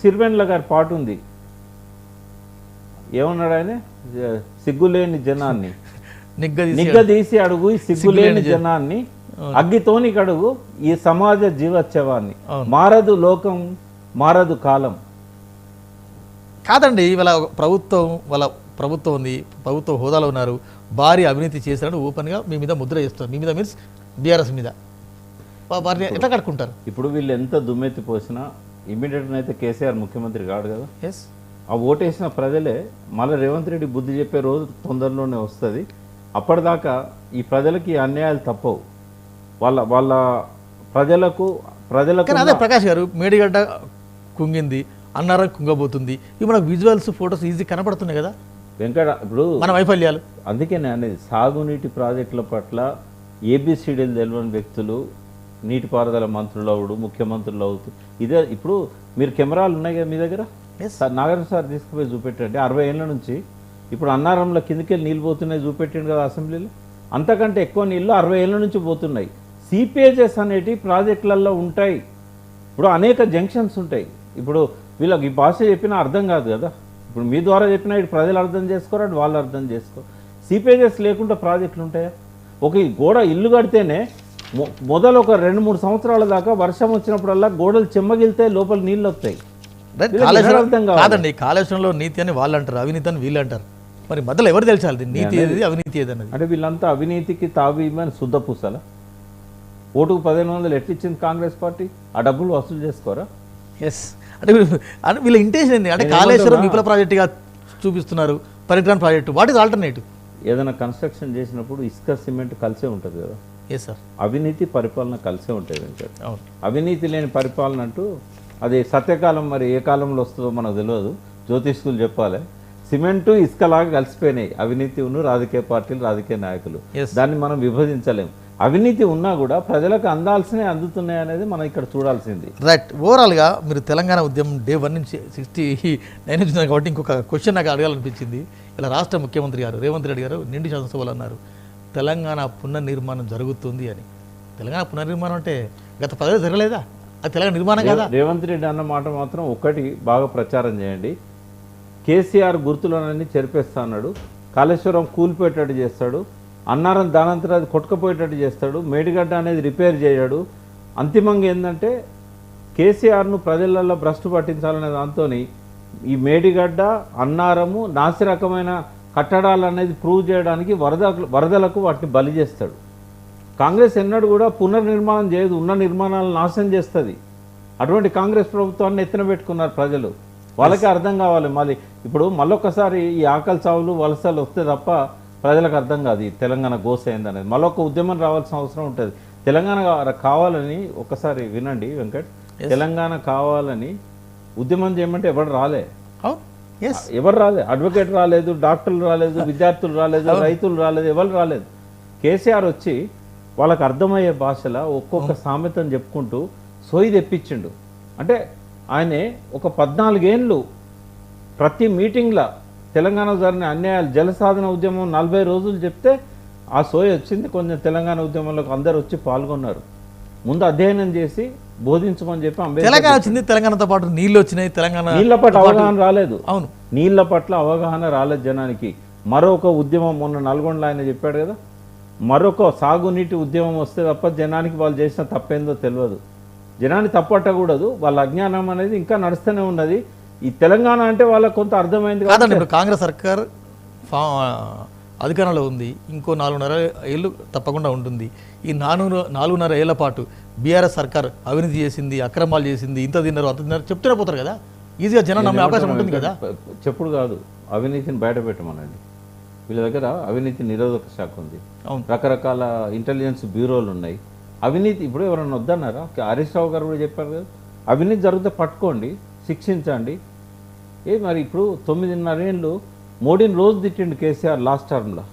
Speaker 2: సిరివెన్ల గారి పాట ఉంది. ఏమన్నాడు ఆయన? సిగ్గులేని జనాన్ని.
Speaker 1: నిగ్గది
Speaker 2: నిగ్గదీసి అడుగు సిగ్గులేని జనాన్ని అగ్గితోని కడుగు ఈ సమాజ జీవోత్సవాన్ని. మారదు లోకం మారదు కాలం.
Speaker 1: కాదండి ఇవాళ ప్రభుత్వం వాళ్ళ ప్రభుత్వం ఉంది ప్రభుత్వ హోదాలో ఉన్నారు భారీ అవినీతి చేశారని ఓపెన్గా మీ మీద ముద్ర చేస్తారు మీ మీద మీన్స్ బీఆర్ఎస్ మీద. వారిని ఎట్లా కట్టుకుంటారు
Speaker 2: ఇప్పుడు వీళ్ళు ఎంత దుమ్మెత్తి పోసినా ఇమ్మీడియట్ అయితే కేసీఆర్ ముఖ్యమంత్రి కాడు కదా.
Speaker 1: ఎస్
Speaker 2: ఆ ఓటేసిన ప్రజలే మళ్ళీ రేవంత్ రెడ్డి బుద్ధి చెప్పే రోజు తొందరలోనే వస్తుంది. అప్పటిదాకా ఈ ప్రజలకి అన్యాయాలు తప్పవు. వాళ్ళ వాళ్ళ ప్రజలకు ప్రజలకు
Speaker 1: అదే ప్రకాష్ గారు మేడిగడ్డ కుంగింది అన్నారం కుంగబోతుంది ఇవి మనకు విజువల్స్ ఫొటోస్ ఈజీ కనపడుతున్నాయి కదా?
Speaker 2: వెంకట ఇప్పుడు
Speaker 1: మన వైఫల్యాలు.
Speaker 2: అందుకే నేను అనేది సాగునీటి ప్రాజెక్టుల పట్ల ఏబిసిడీలు తెలియని వ్యక్తులు నీటిపారుదల మంత్రులు అవుడు ముఖ్యమంత్రులు అవుతూ ఇదే ఇప్పుడు మీరు కెమెరాలు ఉన్నాయి కదా మీ దగ్గర?
Speaker 1: Yes.
Speaker 2: సార్ తీసుకుపోయి చూపెట్టండి. అరవై ఏళ్ళ నుంచి ఇప్పుడు అన్నారంలో కిందకి వెళ్ళి నీళ్ళు పోతున్నాయి చూపెట్టిండు కదా అసెంబ్లీలో. అంతకంటే ఎక్కువ నీళ్ళు అరవై ఏళ్ళ నుంచి పోతున్నాయి. సిపిహెచ్ఎస్ అనేటి ప్రాజెక్టులలో ఉంటాయి. ఇప్పుడు అనేక జంక్షన్స్ ఉంటాయి. ఇప్పుడు వీళ్ళకి ఈ భాష చెప్పినా అర్థం కాదు కదా. ఇప్పుడు మీ ద్వారా చెప్పినా ఇటు ప్రజలు అర్థం చేసుకోరు అటు వాళ్ళు అర్థం చేసుకో సిపిహెచ్ఎస్ లేకుండా ప్రాజెక్టులు ఉంటాయా? ఒక ఈ గోడ ఇల్లు కడితేనే మొదలు ఒక రెండు మూడు సంవత్సరాల దాకా వర్షం వచ్చినప్పుడల్లా గోడలు చెమ్మగిలితే లోపల నీళ్ళు వస్తాయి.
Speaker 1: కాదండి కాళేశ్వరంలో నీతి అని వాళ్ళు అంటారు అవినీతి అని వీళ్ళు అంటారు. మరి మధ్యలో ఎవరు తెలిసాలి నీతి ఏది అవినీతి ఏది అన్నది?
Speaker 2: అంటే వీళ్ళంతా అవినీతికి తావి శుద్ధ పూసల ఓటుకు పదిహేను వందలు ఎట్లిచ్చింది కాంగ్రెస్ పార్టీ? ఆ డబ్బులు వసూలు చేసుకోరా?
Speaker 1: ఎస్ అంటే వీళ్ళు- అంటే వీళ్ళ ఇంటెన్షన్ ఏంది? అంటే కాళేశ్వరం విప్లవ ప్రాజెక్టుగా చూపిస్తున్నారు పరిగ్రాన్ ప్రాజెక్టు. వాట్ ఇస్ ఆల్టర్నేటివ్
Speaker 2: ఏదైనా కన్స్ట్రక్షన్ చేసినప్పుడు ఇసుక సిమెంట్ కలిసే ఉంటుంది కదా?
Speaker 1: ఎస్ సార్
Speaker 2: అవినీతి పరిపాలన కలిసే ఉంటుంది అవినీతి లేని పరిపాలన అంటూ అది సత్యకాలం మరి ఏ కాలంలో వస్తుందో మనకు తెలియదు. జ్యోతిష్కులు చెప్పాలి. సిమెంటు ఇసుకలాగా కలిసిపోయినాయి. అవినీతి ఉన్న రాజకీయ పార్టీలు రాజకీయ నాయకులు.
Speaker 1: Yes.
Speaker 2: దాన్ని మనం విభజించలేం. అవినీతి ఉన్నా కూడా ప్రజలకు అందాల్సినవి అందుతున్నాయి అనేది మనం ఇక్కడ చూడాల్సింది.
Speaker 1: రైట్ ఓవరాల్గా మీరు తెలంగాణ ఉద్యమం డే వన్ నుంచి సిక్స్టీ నైన్ నుంచి కాబట్టి ఇంకొక క్వశ్చన్ నాకు అడగాలనిపించింది. ఇలా రాష్ట్ర ముఖ్యమంత్రి గారు రేవంత్ రెడ్డి గారు నిండి శాసనసభలో అన్నారు తెలంగాణ పునర్నిర్మాణం జరుగుతుంది అని. తెలంగాణ పునర్నిర్మాణం అంటే గత పదవి జరగలేదా? అది తెలంగాణ నిర్మాణం కదా?
Speaker 2: రేవంత్ రెడ్డి అన్న మాట మాత్రం ఒక్కటి బాగా ప్రచారం చేయండి. కేసీఆర్ గుర్తులనన్నీ చెరిపేస్తా అన్నాడు. కాళేశ్వరం కూలిపోయేటట్టు చేస్తాడు. అన్నారం దానంతరం అది కొట్టుకుపోయేటట్టు చేస్తాడు. మేడిగడ్డ అనేది రిపేర్ చేయడు. అంతిమంగా ఏంటంటే కేసీఆర్ను ప్రజలలో భ్రష్టు పట్టించాలనే దాంతో ఈ మేడిగడ్డ అన్నారము నాసి రకమైన కట్టడాలు అనేది ప్రూవ్ చేయడానికి వరద వరదలకు వాటిని బలి చేస్తాడు. కాంగ్రెస్ ఎన్నడూ కూడా పునర్నిర్మాణం చేయదు. ఉన్న నిర్మాణాలను నాశనం చేస్తుంది. అటువంటి కాంగ్రెస్ ప్రభుత్వాన్ని ఎత్తున పెట్టుకున్నారు ప్రజలు. వాళ్ళకి అర్థం కావాలి. మళ్ళీ ఇప్పుడు మళ్ళొకసారి ఈ ఆకలి చావులు వలసలు వస్తే తప్ప ప్రజలకు అర్థం కాదు ఈ తెలంగాణ గోస ఏందనేది. మళ్ళొక ఉద్యమం రావాల్సిన అవసరం ఉంటుంది. తెలంగాణ కావాలని ఒక్కసారి వినండి వెంకట్. తెలంగాణ కావాలని ఉద్యమం చేయమంటే ఎవరు రాలే.
Speaker 1: ఎస్
Speaker 2: ఎవరు రాలేదు అడ్వకేట్ రాలేదు డాక్టర్లు రాలేదు విద్యార్థులు రాలేదు రైతులు రాలేదు ఎవరు రాలేదు. కేసీఆర్ వచ్చి వాళ్ళకి అర్థమయ్యే భాషలో ఒక్కొక్క సామెతను చెప్పుకుంటూ సోయి తెప్పించిండు. అంటే ఆయనే ఒక పద్నాలుగేళ్ళు ప్రతి మీటింగ్లో తెలంగాణ జరిగిన అన్యాయాలు జలసాధన ఉద్యమం నలభై రోజులు చెప్తే ఆ సోయి వచ్చింది. కొంచెం తెలంగాణ ఉద్యమంలోకి అందరు వచ్చి పాల్గొన్నారు. ముందు అధ్యయనం చేసి బోధించమని చెప్పి అంబేద్కర్
Speaker 1: తెలంగాణ వచ్చింది తెలంగాణతో పాటు నీళ్ళు వచ్చినాయి తెలంగాణ
Speaker 2: నీళ్ళ పట్ల అవగాహన రాలేదు.
Speaker 1: అవును.
Speaker 2: నీళ్ళ పట్ల అవగాహన రాలేదు జనానికి. మరొక ఉద్యమం మొన్న నల్గొండలో ఆయన చెప్పాడు కదా మరొక సాగునీటి ఉద్యమం వస్తే తప్ప జనానికి వాళ్ళు చేసిన తప్పేందో తెలియదు. జనాన్ని తప్పట్టకూడదు. వాళ్ళ అజ్ఞానం అనేది ఇంకా నడుస్తూనే ఉన్నది. ఈ తెలంగాణ అంటే వాళ్ళకి కొంత అర్థమైంది
Speaker 1: కాదండి ఇప్పుడు కాంగ్రెస్ సర్కార్ ఫా అధికారంలో ఉంది. ఇంకో నాలుగున్నర ఏళ్ళు తప్పకుండా ఉంటుంది. ఈ నాలుగు నాలుగున్నర ఏళ్ళ పాటు బీఆర్ఎస్ సర్కార్ అవినీతి చేసింది అక్రమాలు చేసింది ఇంత తిన్నారు అంత తిన్నారు చెప్తూనే పోతారు కదా? ఈజీగా జనం నమ్మే అవకాశం ఉంటుంది కదా?
Speaker 2: చెప్పుడు కాదు. అవినీతిని బయట పెట్టమనండి. వీళ్ళ దగ్గర అవినీతి నిరోధక శాఖ ఉంది.
Speaker 1: అవును.
Speaker 2: రకరకాల ఇంటెలిజెన్స్ బ్యూరోలు ఉన్నాయి. అవినీతి ఇప్పుడు ఎవరైనా వద్దన్నారా? హరీష్ రావు గారు కూడా చెప్పారు కదా. అవినీతి జరిగితే పట్టుకోండి. శిక్షించండి. ఏ మరి ఇప్పుడు తొమ్మిదిన్నర ఏళ్ళు మోడీని రోజు తిట్టిండు కేసీఆర్ లాస్ట్ టర్మ్లో.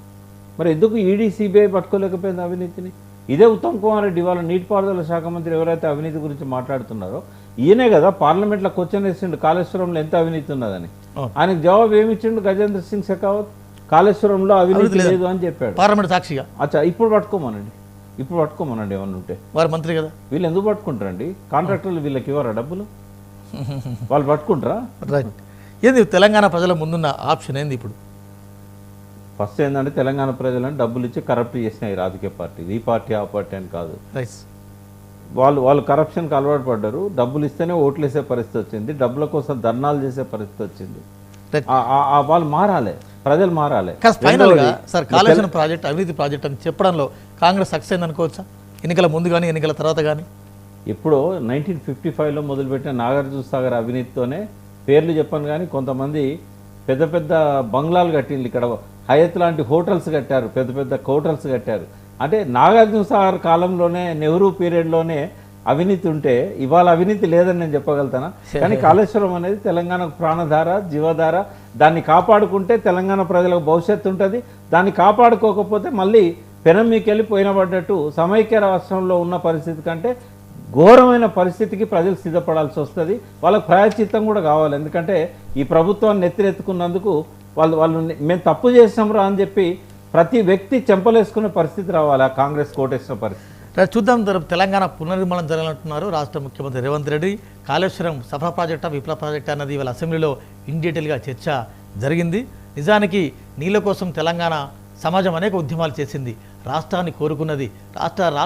Speaker 2: మరి ఎందుకు ఈడీ సిబిఐ పట్టుకోలేకపోయింది అవినీతిని? ఇదే ఉత్తమ్ కుమార్ రెడ్డి వాళ్ళ నీటిపారుదల శాఖ మంత్రి ఎవరైతే అవినీతి గురించి మాట్లాడుతున్నారో ఈయనే కదా పార్లమెంట్లో క్వశ్చన్ వేసిండు కాళేశ్వరంలో ఎంత అవినీతి ఉన్నదని. ఆయనకు జవాబు ఏమి ఇచ్చిండు గజేంద్ర సింగ్ షెకావత్? కాళేశ్వరంలో అవినీతి లేదు. అని చెప్పాడు.
Speaker 1: పార్లమెంట్ సాక్షిగా.
Speaker 2: అచ్చా ఇప్పుడు పట్టుకోమనండి. ఇప్పుడు పట్టుకోమనండి ఏమన్నా ఉంటే
Speaker 1: వారు మంత్రి కదా.
Speaker 2: వీళ్ళు ఎందుకు పట్టుకుంటారండి? కాంట్రాక్టర్లు వీళ్ళకి ఇవ్వరా డబ్బులు? వాళ్ళు పట్టుకుంటారా?
Speaker 1: రైట్ ఏంది తెలంగాణ ప్రజల ముందున్న ఆప్షన్ ఏంది ఇప్పుడు?
Speaker 2: ఫస్ట్ ఏంటంటే తెలంగాణ ప్రజలను డబ్బులు ఇచ్చి కరప్ట్ చేసినాయి రాజకీయ పార్టీలు ఈ పార్టీ ఆ పార్టీ అని కాదు. వాళ్ళు వాళ్ళు కరప్షన్కి అలవాటు పడ్డారు. డబ్బులు ఇస్తేనే ఓట్లు వేసే పరిస్థితి వచ్చింది. డబ్బుల కోసం ధర్నాలు చేసే పరిస్థితి వచ్చింది. వాళ్ళు మారాలి. ప్రజలు మారాలి.
Speaker 1: సార్ కాళేశ్వరం ప్రాజెక్ట్ అవినీతి ప్రాజెక్ట్ అని చెప్పడంలో కాంగ్రెస్ సక్సెస్ అయింది అనుకోవచ్చా ఎన్నికల ముందు కానీ ఎన్నికల తర్వాత కానీ
Speaker 2: ఎప్పుడో నైన్టీన్ ఫిఫ్టీ ఫైవ్లో మొదలుపెట్టిన నాగార్జున సాగర్ అవినీతితోనే పేర్లు చెప్పను కానీ కొంతమంది పెద్ద పెద్ద బంగ్లాలు కట్టిండ్రు ఇక్కడ హయత్ లాంటి హోటల్స్ కట్టారు పెద్ద పెద్ద హోటల్స్ కట్టారు. అంటే నాగార్జున సాగర్ కాలంలోనే నెహ్రూ పీరియడ్లోనే అవినీతి ఉంటే ఇవాళ అవినీతి లేదని నేను చెప్పగలుగుతానా? కానీ కాళేశ్వరం అనేది తెలంగాణకు ప్రాణధార జీవధార. దాన్ని కాపాడుకుంటే తెలంగాణ ప్రజలకు భవిష్యత్తు ఉంటుంది. దాన్ని కాపాడుకోకపోతే మళ్ళీ పెనం మీకు వెళ్ళి పోయిన పడ్డట్టు సమైక్య రాష్ట్రంలో ఉన్న పరిస్థితి కంటే ఘోరమైన పరిస్థితికి ప్రజలు సిద్ధపడాల్సి వస్తుంది. వాళ్ళకి ప్రాయచిత్తం కూడా కావాలి. ఎందుకంటే ఈ ప్రభుత్వాన్ని నెత్తిరెత్తుకున్నందుకు వాళ్ళు వాళ్ళు మేము తప్పు చేసినాం అని చెప్పి ప్రతి వ్యక్తి చెంపలేసుకునే పరిస్థితి రావాలి. ఆ కాంగ్రెస్ కోటేసిన పరిస్థితి.
Speaker 1: చూద్దాం తెలంగాణ పునర్నిర్మాణం జరగాలంటున్నారు రాష్ట్ర ముఖ్యమంత్రి రేవంత్ రెడ్డి. కాళేశ్వరం సఫల ప్రాజెక్టా విప్లవ ప్రాజెక్ట్ అన్నది ఇవాళ అసెంబ్లీలో ఇన్ డీటెయిల్గా చర్చ జరిగింది. నిజానికి నీళ్ళ కోసం తెలంగాణ సమాజం అనేక ఉద్యమాలు చేసింది. రాష్ట్రాన్ని కోరుకున్నది రాష్ట్ర